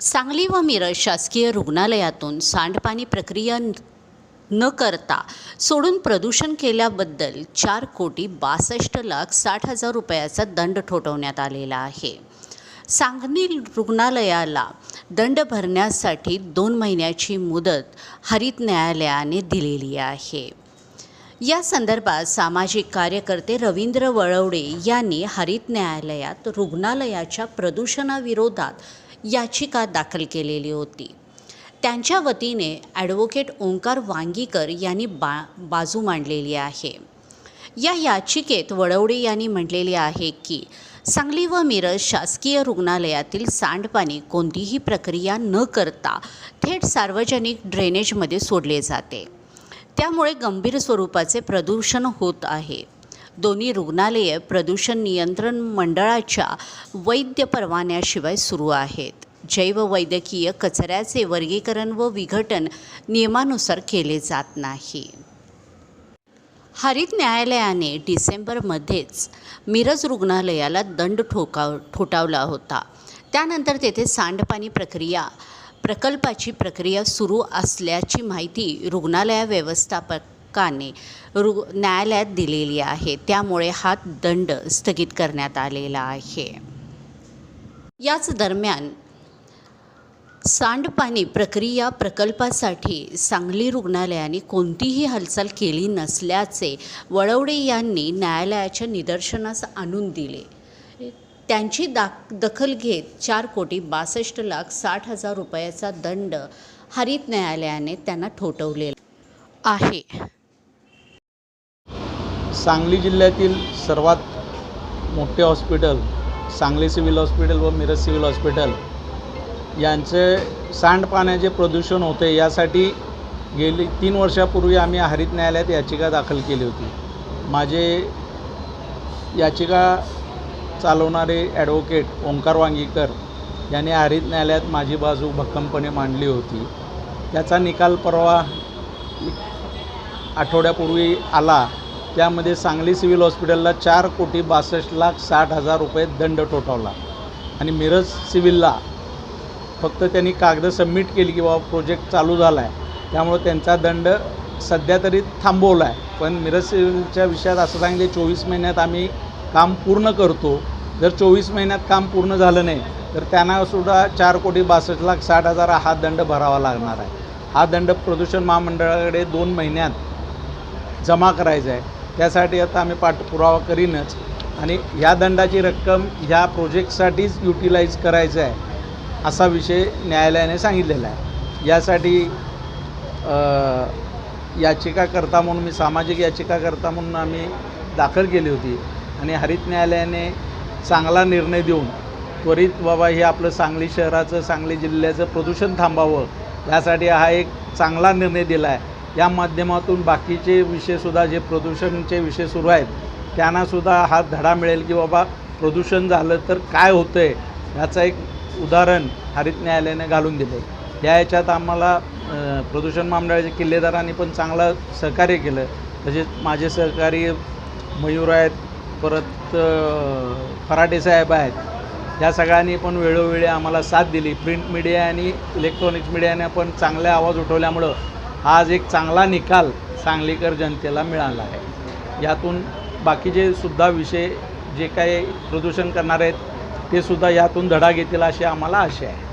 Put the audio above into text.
सांगली व मिरज शासकीय रुग्णालयातून सांडपाणी प्रक्रिया न- करता सोडून प्रदूषण केल्याबद्दल चार कोटी बासष्ट लाख साठ हजार रुपयाचा दंड ठोठवण्यात आलेला आहे. सांगली रुग्णालयाला दंड भरण्यासाठी दोन महिन्याची मुदत हरित न्यायालयाने दिलेली आहे. या संदर्भात सामाजिक कार्यकर्ते रवींद्र वळवडे यांनी हरित न्यायालयात रुग्णालयाच्या प्रदूषणाविरोधात याचिका दाखल केलेली होती. त्यांच्या वतीने ॲडव्होकेट ओंकार वांगीकर यांनी बा बाजू मांडलेली आहे. या याचिकेत वडवडे यांनी म्हटलेले आहे की सांगली व मिरज शासकीय रुग्णालयातील सांडपाणी कोणतीही प्रक्रिया न करता थेट सार्वजनिक ड्रेनेजमध्ये सोडले जाते. त्यामुळे गंभीर स्वरूपाचे प्रदूषण होत आहे. दोन्ही रुग्णालये प्रदूषण नियंत्रण मंडळाच्या वैद्य परवान्याशिवाय सुरू आहेत. जैववैद्यकीय कचऱ्याचे वर्गीकरण व विघटन नियमानुसार केले जात नाही. हरित न्यायालयाने डिसेंबरमध्येच मिरज रुग्णालयाला दंड ठोकाव ठोठावला होता. त्यानंतर तेथे सांडपाणी प्रक्रिया प्रकल्पाची प्रक्रिया सुरू असल्याची माहिती रुग्णालय व्यवस्थापक काने रु न्यायालयात दिलेली आहे. त्यामुळे हा दंड स्थगित करण्यात आलेला आहे. याच दरम्यान सांडपाणी प्रक्रिया प्रकल्पासाठी सांगली रुग्णालयाने कोणतीही हालचाल केली नसल्याचे वळवडे यांनी न्यायालयाच्या निदर्शनास आणून दिले. त्यांची दाख दखल घेत चार कोटी बासष्ट लाख साठ हजार रुपयाचा दंड हरित न्यायालयाने त्यांना ठोठवलेला आहे. सांगली जिल्ह्यातील सर्वात मोठे हॉस्पिटल सांगली सिव्हिल हॉस्पिटल व मिरज सिव्हिल हॉस्पिटल यांचे सांडपाण्याचे प्रदूषण होते. यासाठी गेली तीन वर्षापूर्वी आम्ही हरित न्यायालयात याचिका दाखल केली होती. माझे याचिका चालवणारे ॲडव्होकेट ओंकार वांगीकर यांनी हरित न्यायालयात माझी बाजू भक्कमपणे मांडली होती. त्याचा निकाल परवा आठवड्यापूर्वी आला. त्यामध्ये सांगली सिव्हिल हॉस्पिटलला चार कोटी बासष्ट लाख साठ हजार रुपये दंड ठोठावला. आणि मिरज सिव्हिलला फक्त त्यांनी कागदं सबमिट केली की बाबा प्रोजेक्ट चालू झाला आहे त्यामुळं त्यांचा दंड सध्या तरी थांबवला आहे पण मिरज सिव्हिलच्या विषयात असं सांगितले चोवीस महिन्यात आम्ही काम पूर्ण करतो. जर चोवीस महिन्यात काम पूर्ण झालं नाही तर त्यांनासुद्धा चार कोटी बासष्ट लाख साठ हजार हा दंड भरावा लागणार आहे. हा दंड प्रदूषण महामंडळाकडे दोन महिन्यात जमा करायचा आहे. त्यासाठी आता आम्ही पाठपुरावा करीनच. आणि ह्या दंडाची रक्कम ह्या प्रोजेक्टसाठीच युटिलाइज करायचं आहे असा विषय न्यायालयाने सांगितलेला आहे. यासाठी याचिकाकर्ता म्हणून मी सामाजिक याचिकाकर्ता म्हणून आम्ही दाखल केली होती. आणि हरित न्यायालयाने चांगला निर्णय देऊन त्वरित बाबा हे आपलं सांगली शहराचं सांगली जिल्ह्याचं प्रदूषण थांबावं यासाठी हा एक चांगला निर्णय दिला आहे. या माध्यमातून बाकीचे विषयसुद्धा जे प्रदूषणचे विषय सुरू आहेत त्यांनासुद्धा हा धडा मिळेल की बाबा प्रदूषण झालं तर काय होतं आहे ह्याचं एक उदाहरण हरित न्यायालयाने घालून दिलं आहे या याच्यात आम्हाला प्रदूषण महामंडळाच्या किल्लेदारांनी पण चांगलं सहकार्य केलं. तसेच माझे सहकारी मयूर आहेत परत फराटे साहेब आहेत या सगळ्यांनी पण वेळोवेळी आम्हाला साथ दिली. प्रिंट मीडिया आणि इलेक्ट्रॉनिक्स मीडियाने पण चांगले आवाज उठवल्यामुळं आज एक चांगला निकाल सांगलीकर जनतेला मिळाला आहे. यातून बाकीचे सुद्धा विषय जे काही प्रदूषण करणार आहेत ते सुद्धा यातून धडा घेतील अशी आम्हाला आशा आहे.